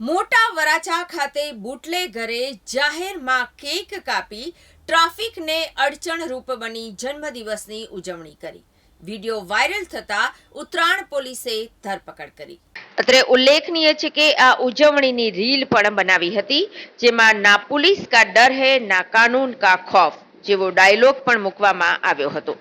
મોટા વરાછા ખાતે બુટલેગરે જાહેરમાં કેક કાપી ટ્રાફિકને અડચણરૂપ બની જન્મદિવસની ઉજવણી કરી. વિડિયો વાયરલ થતા ઉત્તરાયણ પોલીસે ધરપકડ કરી. અત્રે ઉલ્લેખનીય છે કે આ ઉજવણીની રીલ પણ બનાવી હતી, જેમાં ના પોલીસ કા ડર હે, ના કાનૂન કા ખૌફ. જેવો ડાયલોગ પણ મૂકવામાં આવ્યો હતો.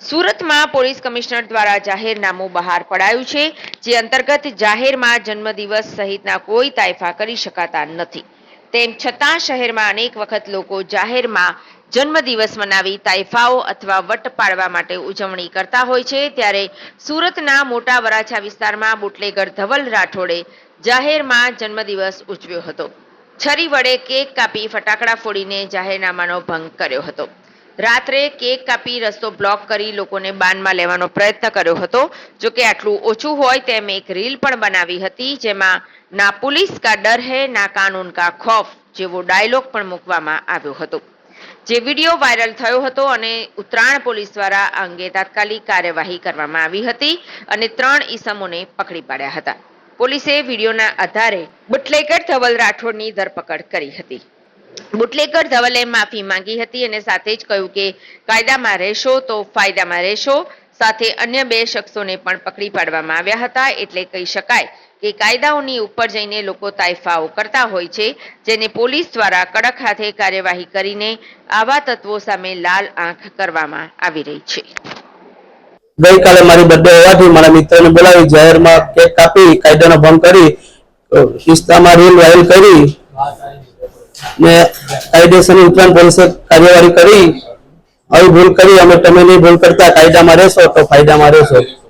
સુરતમાં પોલીસ કમિશનર દ્વારા જાહેરનામું બહાર પડાયું છે, જે અંતર્ગત જાહેરમાં જન્મદિવસ સહિતના કોઈ તાયફા કરી શકાતા નથી. તેમ છતાં શહેરમાં અનેક વખત લોકો જાહેરમાં જન્મદિવસ મનાવી તાઇફાઓ અથવા વટ પાડવા માટે ઉજવણી કરતા હોય છે, ત્યારે સુરતના મોટા વરાછા વિસ્તારમાં બુટલેગર ધવલ રાઠોડે જાહેરમાં જન્મદિવસ ઉજવ્યો હતો. છરી વડે કેક કાપી ફટાકડા ફોડીને જાહેરનામાનો ભંગ કર્યો હતો. રાત્રે કેક કાપી રસ્તો બ્લોક કરી લોકોને બાનમાં લેવાનો પ્રયત્ન કર્યો હતો. જો કે આટલું ઓછું હોય તેમ એક રીલ પણ બનાવી હતી જેમાં, ના પોલીસ કા ડર હે, ના કાનૂન કા ખૌફ જેવો ડાયલોગ પણ મૂકવામાં આવ્યો હતો. જે વીડિયો વાયરલ થયો હતો અને ઉત્તરાયણ પોલીસ દ્વારા આ અંગે તાત્કાલિક કાર્યવાહી કરવામાં આવી હતી અને ત્રણ ઈસમોને પકડી પાડ્યા હતા. પોલીસે વિડીયોના આધારે બુટલેકર ધવલ રાઠોડની ધરપકડ કરી હતી. બુટલેગર ધવલે માફી માંગી હતી અને સાથે જ કહ્યું કે, કાયદામાં રહેશો તો ફાયદામાં રહેશો. સાથે અન્ય બે શખ્સોને પણ પકડી પાડવામાં આવ્યા હતા. એટલે કહી શકાય કે કાયદાઓની ઉપર જઈને લોકો તાઇફાઓ કરતા હોય છે, જેને પોલીસ દ્વારા કડક હાથે કાર્યવાહી કરીને આવા તત્વો સામે લાલ આંખ કરવામાં આવી રહી છે. ગઈકાલે મારી બર્થડે હોવાથી મારા મિત્રને બોલાવી જાહેરમાં કેક કાપી, કાયદાનો ભંગ કરી ઇન્સ્ટામાં રીલ વાયરલ કરી ને કાયદેસરની ઉપરાંત પોલીસે કાર્યવાહી કરી. આવી ભૂલ કરી, અમે તમે નહીં ભૂલ કરતા, કાયદામાં રહેશો તો ફાયદામાં રહેશો.